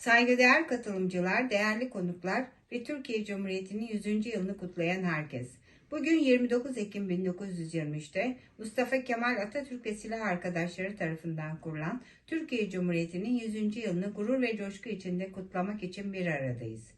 Saygıdeğer katılımcılar, değerli konuklar ve Türkiye Cumhuriyeti'nin 100. yılını kutlayan herkes. Bugün 29 Ekim 1923'te Mustafa Kemal Atatürk ve silah arkadaşları tarafından kurulan Türkiye Cumhuriyeti'nin 100. yılını gurur ve coşku içinde kutlamak için bir aradayız.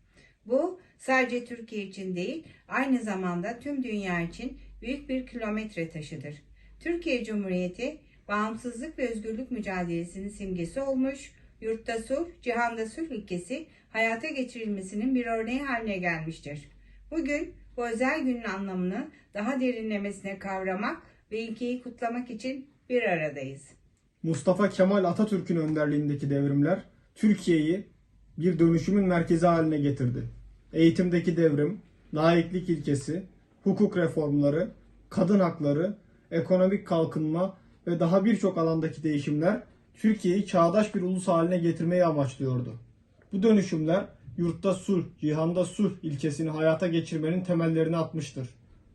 Bu sadece Türkiye için değil, aynı zamanda tüm dünya için büyük bir kilometre taşıdır. Türkiye Cumhuriyeti bağımsızlık ve özgürlük mücadelesinin simgesi olmuş, yurtta sulh, cihanda sulh ilkesi hayata geçirilmesinin bir örneği haline gelmiştir. Bugün bu özel günün anlamını daha derinlemesine kavramak ve ilkeyi kutlamak için bir aradayız. Mustafa Kemal Atatürk'ün önderliğindeki devrimler Türkiye'yi bir dönüşümün merkezi haline getirdi. Eğitimdeki devrim, laiklik ilkesi, hukuk reformları, kadın hakları, ekonomik kalkınma ve daha birçok alandaki değişimler Türkiye'yi çağdaş bir ulus haline getirmeyi amaçlıyordu. Bu dönüşümler yurtta sulh, cihanda sulh ilkesini hayata geçirmenin temellerini atmıştır.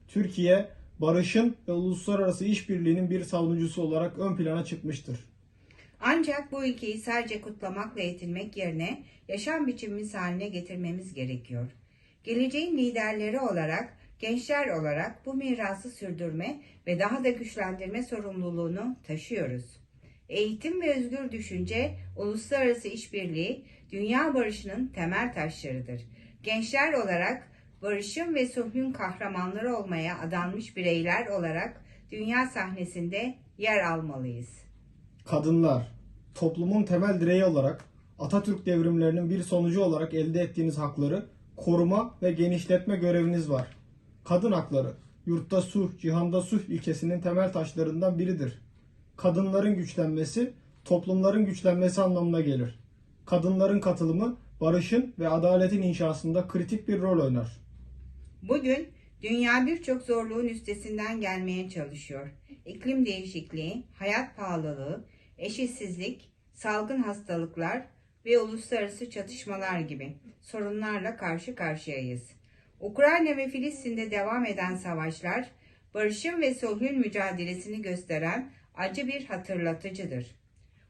Türkiye, barışın ve uluslararası işbirliğinin bir savunucusu olarak ön plana çıkmıştır. Ancak bu ilkeyi sadece kutlamakla yetinmek yerine yaşam biçimimiz haline getirmemiz gerekiyor. Geleceğin liderleri olarak, gençler olarak bu mirası sürdürme ve daha da güçlendirme sorumluluğunu taşıyoruz. Eğitim ve özgür düşünce, uluslararası işbirliği, dünya barışının temel taşlarıdır. Gençler olarak barışın ve sulhün kahramanları olmaya adanmış bireyler olarak dünya sahnesinde yer almalıyız. Kadınlar, toplumun temel direği olarak Atatürk devrimlerinin bir sonucu olarak elde ettiğiniz hakları koruma ve genişletme göreviniz var. Kadın hakları, yurtta sulh, cihanda sulh ilkesinin temel taşlarından biridir. Kadınların güçlenmesi, toplumların güçlenmesi anlamına gelir. Kadınların katılımı, barışın ve adaletin inşasında kritik bir rol oynar. Bugün dünya birçok zorluğun üstesinden gelmeye çalışıyor. İklim değişikliği, hayat pahalılığı, eşitsizlik, salgın hastalıklar ve uluslararası çatışmalar gibi sorunlarla karşı karşıyayız. Ukrayna ve Filistin'de devam eden savaşlar, barışın ve sulhün mücadelesini gösteren acı bir hatırlatıcıdır.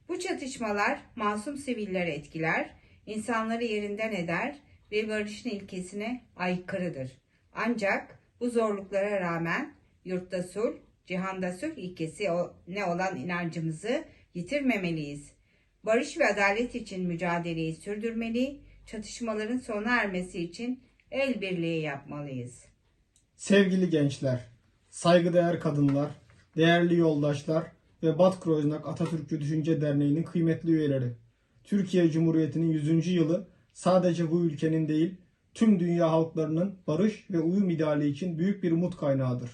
Bu çatışmalar masum sivilleri etkiler, insanları yerinden eder ve barışın ilkesine aykırıdır. Ancak bu zorluklara rağmen yurtta sulh, cihanda sulh ilkesi ne olan inancımızı yitirmemeliyiz. Barış ve adalet için mücadeleyi sürdürmeli, çatışmaların sona ermesi için el birliği yapmalıyız. Sevgili gençler, saygıdeğer kadınlar, değerli yoldaşlar ve Bat Krojnak Atatürkçü Düşünce Derneği'nin kıymetli üyeleri. Türkiye Cumhuriyeti'nin 100. yılı sadece bu ülkenin değil, tüm dünya halklarının barış ve uyum ideali için büyük bir umut kaynağıdır.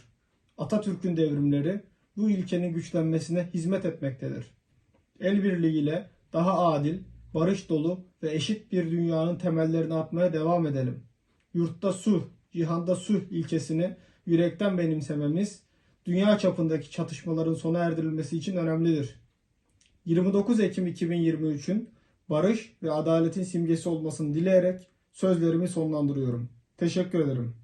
Atatürk'ün devrimleri bu ülkenin güçlenmesine hizmet etmektedir. El birliğiyle daha adil, barış dolu ve eşit bir dünyanın temellerini atmaya devam edelim yurtta sulh, cihanda sulh ilkesini yürekten benimsememiz dünya çapındaki çatışmaların sona erdirilmesi için önemlidir. 29 Ekim 2023'ün barış ve adaletin simgesi olmasını dileyerek sözlerimi sonlandırıyorum. Teşekkür ederim.